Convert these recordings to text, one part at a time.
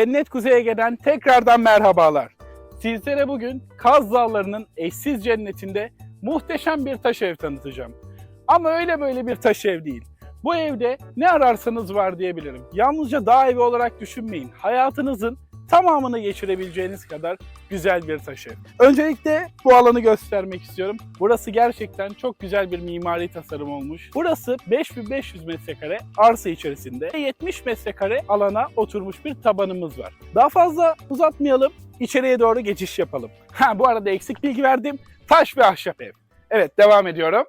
Cennet Kuzey'e gelen tekrardan merhabalar. Sizlere bugün Kaz Dağları'nın eşsiz cennetinde muhteşem bir taş ev tanıtacağım. Ama öyle böyle bir taş ev değil. Bu evde ne ararsanız var diyebilirim. Yalnızca dağ evi olarak düşünmeyin. Hayatınızın tamamını geçirebileceğiniz kadar güzel bir taş ev. Öncelikle bu alanı göstermek istiyorum. Burası gerçekten çok güzel bir mimari tasarım olmuş. Burası 5500 metrekare arsa içerisinde 70 metrekare alana oturmuş bir tabanımız var. Daha fazla uzatmayalım, içeriye doğru geçiş yapalım. Ha bu arada eksik bilgi verdim. Taş ve ahşap ev. Evet devam ediyorum.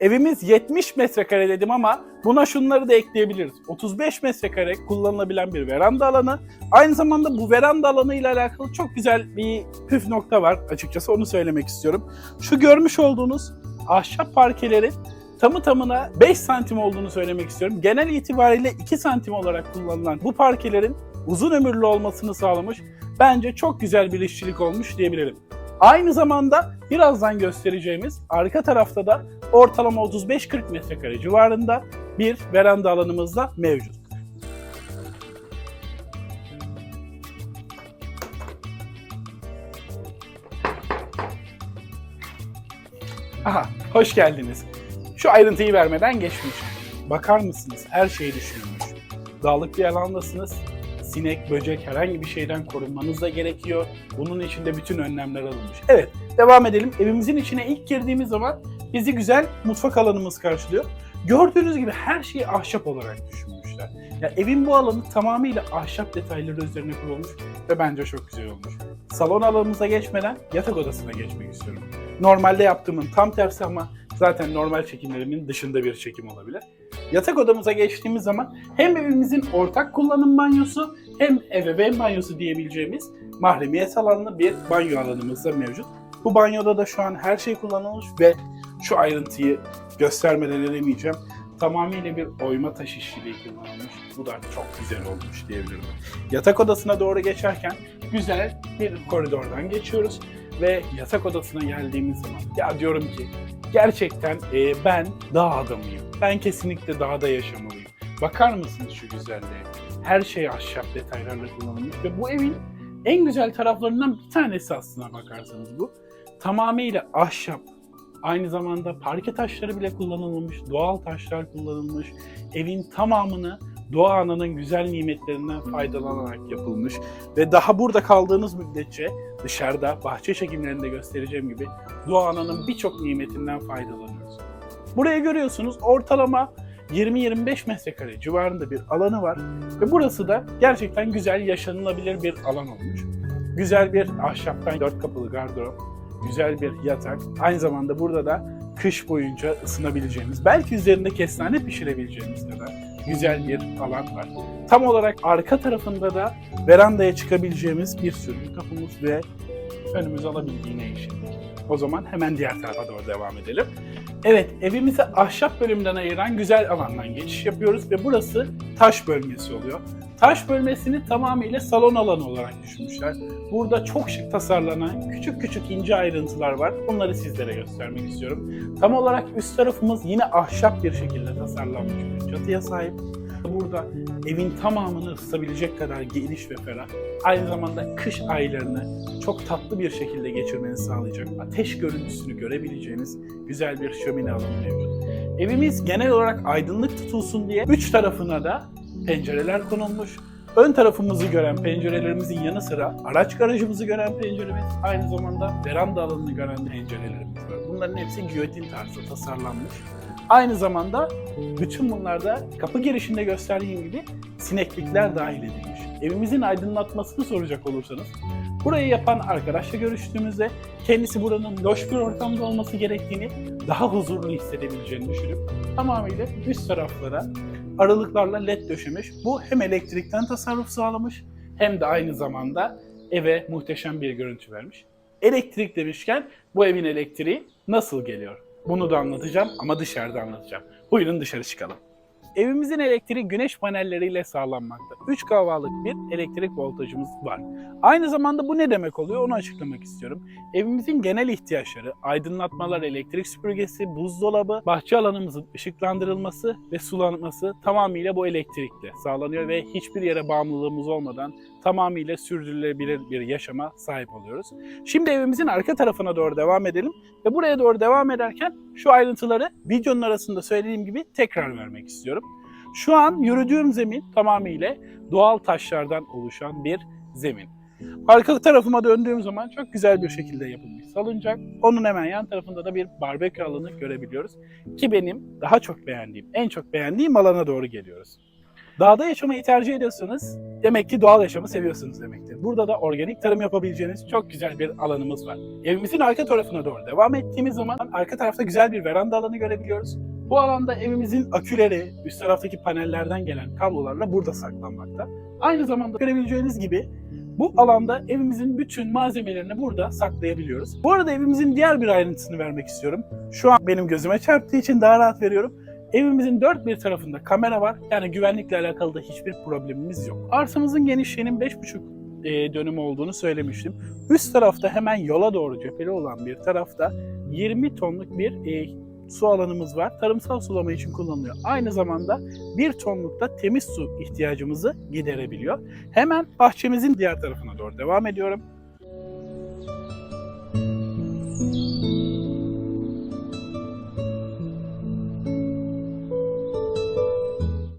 Evimiz 70 metrekare dedim ama buna şunları da ekleyebiliriz. 35 metrekare kullanılabilen bir veranda alanı. Aynı zamanda bu veranda alanı ile alakalı çok güzel bir püf nokta var açıkçası onu söylemek istiyorum. Şu görmüş olduğunuz ahşap parkelerin tamı tamına 5 santim olduğunu söylemek istiyorum. Genel itibariyle 2 santim olarak kullanılan bu parkelerin uzun ömürlü olmasını sağlamış. Bence çok güzel bir işçilik olmuş diyebilirim. Aynı zamanda birazdan göstereceğimiz arka tarafta da ortalama 35-40 metrekare civarında bir veranda alanımız da mevcut. Aha, hoş geldiniz. Şu ayrıntıyı vermeden geçmiş. Bakar mısınız? Her şey düşünülmüş. Dağlık bir alandasınız. Sinek, böcek herhangi bir şeyden korunmanız da gerekiyor. Bunun için de bütün önlemler alınmış. Evet, devam edelim. Evimizin içine ilk girdiğimiz zaman bizi güzel mutfak alanımız karşılıyor. Gördüğünüz gibi her şeyi ahşap olarak düşünmüşler. Ya evin bu alanı tamamıyla ahşap detayları üzerine kurulmuş ve bence çok güzel olmuş. Salon alanımıza geçmeden yatak odasına geçmek istiyorum. Normalde yaptığımın tam tersi ama zaten normal çekimlerimin dışında bir çekim olabilir. Yatak odamıza geçtiğimiz zaman hem evimizin ortak kullanım banyosu hem ebeveyn banyosu diyebileceğimiz mahremiyet alanlı bir banyo alanımız da mevcut. Bu banyoda da şu an her şey kullanılmış ve şu ayrıntıyı göstermeden edemeyeceğim. Tamamıyla bir oyma taş işçiliği kullanılmış. Bu da çok güzel olmuş diyebilirim. Yatak odasına doğru geçerken güzel bir koridordan geçiyoruz ve yatak odasına geldiğimiz zaman ya diyorum ki gerçekten e, ben dağ adamıyım. Ben kesinlikle dağda yaşamalıyım. Bakar mısınız şu güzelliğe? Her şey ahşap detaylarla kullanılmış ve bu evin en güzel taraflarından bir tanesi aslına bakarsanız bu. Tamamıyla ahşap, Aynı zamanda parke taşları bile kullanılmış, doğal taşlar kullanılmış. Evin tamamını doğa ananın güzel nimetlerinden faydalanarak yapılmış. Ve daha burada kaldığınız müddetçe dışarıda bahçe çekimlerinde göstereceğim gibi doğa ananın birçok nimetinden faydalanıyoruz. Buraya görüyorsunuz ortalama 20-25 metrekare civarında bir alanı var ve burası da gerçekten güzel yaşanılabilir bir alan olmuş. Güzel bir ahşaptan dört kapılı gardırop, güzel bir yatak. Aynı zamanda burada da kış boyunca ısınabileceğimiz, belki üzerinde kestane pişirebileceğimiz kadar güzel bir alan var. Tam olarak arka tarafında da verandaya çıkabileceğimiz bir sürü kapımız ve önümüz alabildiğine yeşillik. O zaman hemen diğer tarafa doğru devam edelim. Evet, evimizi ahşap bölümden ayıran güzel alandan geçiş yapıyoruz ve burası taş bölgesi oluyor. Taş bölmesini tamamıyla salon alanı olarak düşünmüşler. Burada çok şık tasarlanan küçük küçük ince ayrıntılar var. Bunları sizlere göstermek istiyorum. Tam olarak üst tarafımız yine ahşap bir şekilde tasarlanmış bir çatıya sahip. Burada evin tamamını ısıtabilecek kadar geniş ve ferah. Aynı zamanda kış aylarını çok tatlı bir şekilde geçirmenizi sağlayacak ateş görüntüsünü görebileceğiniz güzel bir şömine alanı mevcut. Evimiz genel olarak aydınlık tutulsun diye üç tarafına da pencereler konulmuş. Ön tarafımızı gören pencerelerimizin yanı sıra araç garajımızı gören penceremiz, aynı zamanda veranda alanını gören pencerelerimiz var. Bunların hepsi giyotin tarzı tasarlanmış. Aynı zamanda bütün bunlarda kapı girişinde gösterdiğim gibi sineklikler dahil edilmiş. Evimizin aydınlatmasını soracak olursanız, burayı yapan arkadaşla görüştüğümüzde kendisi buranın loş bir ortamda olması gerektiğini, daha huzurlu hissedebileceğini düşünüp tamamıyla üst taraflara aralıklarla led döşemiş. Bu hem elektrikten tasarruf sağlamış hem de aynı zamanda eve muhteşem bir görüntü vermiş. Elektrik demişken bu evin elektriği nasıl geliyor? Bunu da anlatacağım ama dışarıda anlatacağım. Buyurun dışarı çıkalım. Evimizin elektriği güneş panelleriyle sağlanmakta. 3 kW'lık bir elektrik voltajımız var. Aynı zamanda bu ne demek oluyor onu açıklamak istiyorum. Evimizin genel ihtiyaçları, aydınlatmalar, elektrik süpürgesi, buzdolabı, bahçe alanımızın ışıklandırılması ve sulanması tamamıyla bu elektrikle sağlanıyor ve hiçbir yere bağımlılığımız olmadan tamamıyla sürdürülebilir bir yaşama sahip oluyoruz. Şimdi evimizin arka tarafına doğru devam edelim ve buraya doğru devam ederken şu ayrıntıları videonun arasında söylediğim gibi tekrar vermek istiyorum. Şu an yürüdüğüm zemin tamamıyla doğal taşlardan oluşan bir zemin. Arka tarafıma döndüğüm zaman çok güzel bir şekilde yapılmış salıncak. Onun hemen yan tarafında da bir barbekü alanı görebiliyoruz. Ki benim daha çok beğendiğim, en çok beğendiğim alana doğru geliyoruz. Dağda yaşamayı tercih ediyorsanız demek ki doğal yaşamı seviyorsunuz demektir. Burada da organik tarım yapabileceğiniz çok güzel bir alanımız var. Evimizin arka tarafına doğru devam ettiğimiz zaman arka tarafta güzel bir veranda alanı görebiliyoruz. Bu alanda evimizin aküleri, üst taraftaki panellerden gelen kablolarla burada saklanmakta. Aynı zamanda görebileceğiniz gibi bu alanda evimizin bütün malzemelerini burada saklayabiliyoruz. Bu arada evimizin diğer bir ayrıntısını vermek istiyorum. Şu an benim gözüme çarptığı için daha rahat veriyorum. Evimizin dört bir tarafında kamera var. Yani güvenlikle alakalı da hiçbir problemimiz yok. Arsamızın genişliğinin 5,5 e, dönüm olduğunu söylemiştim. Üst tarafta hemen yola doğru cepheli olan bir tarafta 20 tonluk bir e, su alanımız var. Tarımsal sulama için kullanılıyor. Aynı zamanda 1 tonluk da temiz su ihtiyacımızı giderebiliyor. Hemen bahçemizin diğer tarafına doğru devam ediyorum.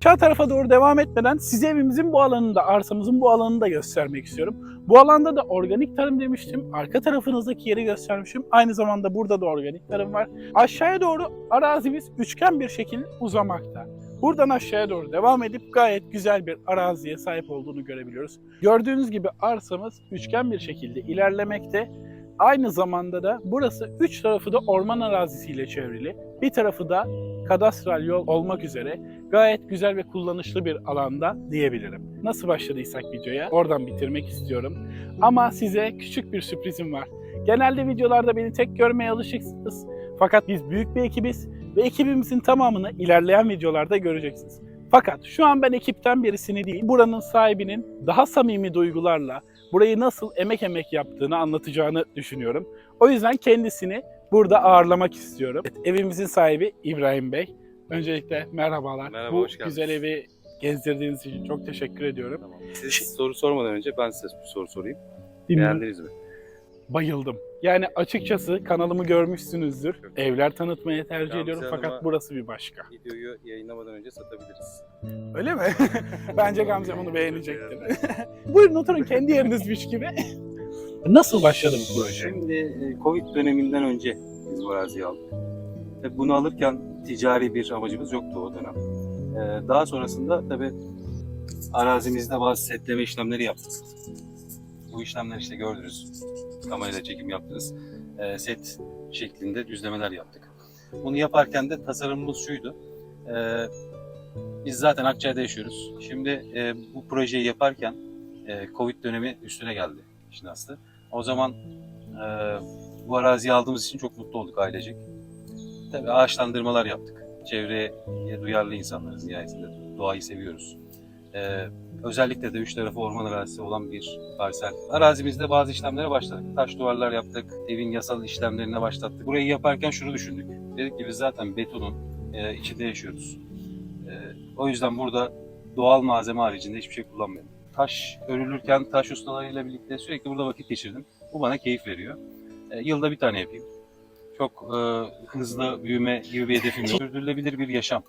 Aşağı tarafa doğru devam etmeden size evimizin bu alanında, arsamızın bu alanını da göstermek istiyorum. Bu alanda da organik tarım demiştim. Arka tarafınızdaki yeri göstermişim. Aynı zamanda burada da organik tarım var. Aşağıya doğru arazimiz üçgen bir şekilde uzamakta. Buradan aşağıya doğru devam edip gayet güzel bir araziye sahip olduğunu görebiliyoruz. Gördüğünüz gibi arsamız üçgen bir şekilde ilerlemekte. Aynı zamanda da burası üç tarafı da orman arazisiyle çevrili. Bir tarafı da kadastral yol olmak üzere gayet güzel ve kullanışlı bir alanda diyebilirim. Nasıl başladıysak videoya oradan bitirmek istiyorum. Ama size küçük bir sürprizim var. Genelde videolarda beni tek görmeye alışıksınız. Fakat biz büyük bir ekibiz ve ekibimizin tamamını ilerleyen videolarda göreceksiniz. Fakat şu an ben ekipten birisini değil, buranın sahibinin daha samimi duygularla burayı nasıl emek emek yaptığını anlatacağını düşünüyorum. O yüzden kendisini burada ağırlamak istiyorum. Evet, evimizin sahibi İbrahim Bey. Öncelikle merhabalar. Merhaba, Bu hoş geldiniz. güzel evi gezdirdiğiniz için çok teşekkür ediyorum. Tamam. Siz soru sormadan önce ben size bir soru sorayım. Dinliyorum. Beğendiniz mi? Bayıldım. Yani açıkçası kanalımı görmüşsünüzdür. Evler tanıtmaya tercih Gamze ediyorum fakat Hanım'a- burası bir başka. Videoyu yayınlamadan önce satabiliriz. Öyle mi? Bence Gamze bunu beğenecektir. Buyurun oturun kendi yerinizmiş gibi. Nasıl başladı bu proje? Şimdi e, Covid döneminden önce biz bu araziyi aldık. Tabii bunu alırken ticari bir amacımız yoktu o dönem. Ee, Daha sonrasında tabii arazimizde bazı setleme işlemleri yaptık. Bu işlemler işte gördünüz. Kamerayla çekim yaptınız. Ee, Set şeklinde düzlemeler yaptık. Bunu yaparken de tasarımımız şuydu. Ee, Biz zaten Akçay'da yaşıyoruz. Şimdi e, bu projeyi yaparken e, Covid dönemi üstüne geldi işin aslı. O zaman e, bu araziyi aldığımız için çok mutlu olduk ailecek. Tabii ağaçlandırmalar yaptık. Çevreye duyarlı insanlarız nihayetinde. Doğayı seviyoruz. E, özellikle de üç tarafı orman arazisi olan bir parsel. Arazimizde bazı işlemlere başladık. Taş duvarlar yaptık, evin yasal işlemlerine başlattık. Burayı yaparken şunu düşündük. Dedik ki biz zaten betonun e, içinde yaşıyoruz. E, o yüzden burada doğal malzeme haricinde hiçbir şey kullanmayalım. Taş örülürken taş ustalarıyla birlikte sürekli burada vakit geçirdim. Bu bana keyif veriyor. E, yılda bir tane yapayım. Çok e, hızlı büyüme gibi bir hedefim yok. Sürdürülebilir bir yaşam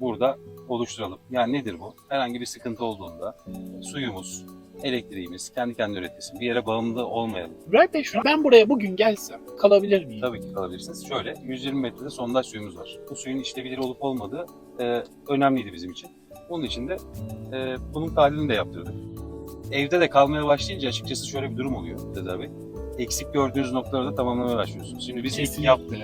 burada oluşturalım. Yani nedir bu? Herhangi bir sıkıntı olduğunda suyumuz, elektriğimiz kendi kendine üretilsin. Bir yere bağımlı olmayalım. İbrahim Bey şu an ben buraya bugün gelsem kalabilir miyim? Tabii ki kalabilirsiniz. Şöyle 120 metrede sondaj suyumuz var. Bu suyun işlebilir olup olmadığı e, önemliydi bizim için. Onun için de e, bunun tahlilini de yaptırdık. Evde de kalmaya başlayınca açıkçası şöyle bir durum oluyor Sezer Bey. Eksik gördüğünüz noktaları da tamamlamaya başlıyorsunuz. Şimdi biz ilk yaptık,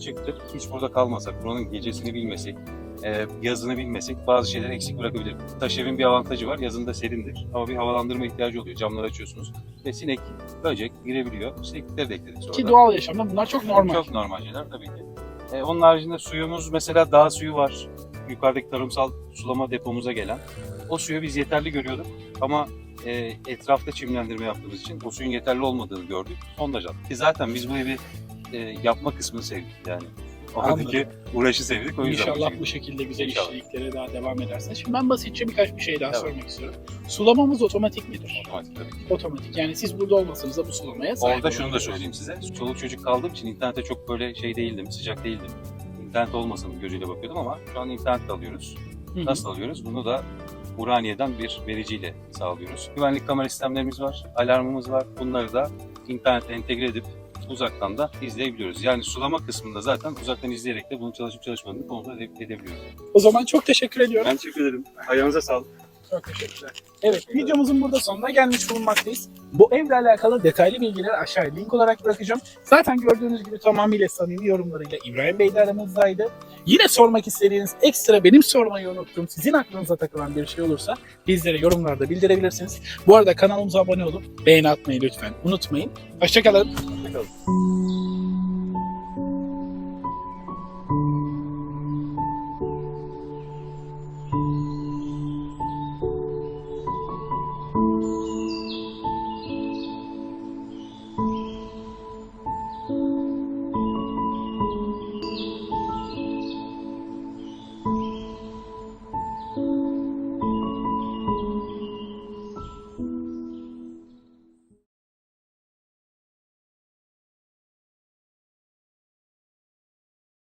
çıktık. Hiç burada kalmasak, buranın gecesini bilmesek, e, yazını bilmesek bazı şeyleri eksik bırakabilir. Taş evin bir avantajı var. Yazında serindir. Ama bir havalandırma ihtiyacı oluyor. Camları açıyorsunuz. Ve sinek, böcek girebiliyor. Sineklikleri de ekledik sonra. Ki doğal yaşamda bunlar çok normal. Çok normal şeyler tabii ki. E, onun haricinde suyumuz mesela dağ suyu var, yukarıdaki tarımsal sulama depomuza gelen. O suyu biz yeterli görüyorduk ama e, etrafta çimlendirme yaptığımız için o suyun yeterli olmadığını gördük. Sondaj attık. Ki zaten biz bu evi e, yapma kısmını sevdik yani. Oradaki uğraşı sevdik o yüzden. İnşallah bu şekilde güzel İnşallah. işçiliklere daha devam edersiniz. Şimdi ben basitçe birkaç bir şey daha Evet. sormak istiyorum. Sulamamız otomatik midir? Otomatik tabii ki. Otomatik. Yani siz burada olmasanız da bu sulamaya sahip Orada şunu da söyleyeyim size. Çoluk çocuk kaldığım için internete çok böyle şey değildim, sıcak değildim. İnternet olmasın gözüyle bakıyordum ama şu an internet alıyoruz. Nasıl alıyoruz? Bunu da Uraniye'den bir vericiyle sağlıyoruz. Güvenlik kamera sistemlerimiz var, alarmımız var. Bunları da internete entegre edip uzaktan da izleyebiliyoruz. Yani sulama kısmında zaten uzaktan izleyerek de bunun çalışıp çalışmadığını kontrol ede- edebiliyoruz. O zaman çok teşekkür ediyorum. Ben teşekkür ederim. Ayağınıza sağlık. Çok teşekkürler. Evet, videomuzun burada sonuna gelmiş bulunmaktayız. Bu evle alakalı detaylı bilgileri aşağıya link olarak bırakacağım. Zaten gördüğünüz gibi tamamıyla samimi yorumlarıyla İbrahim Bey de aramızdaydı. Yine sormak istediğiniz ekstra benim sormayı unuttuğum, sizin aklınıza takılan bir şey olursa bizlere yorumlarda bildirebilirsiniz. Bu arada kanalımıza abone olup beğeni atmayı lütfen unutmayın. Hoşçakalın. Hoşçakalın.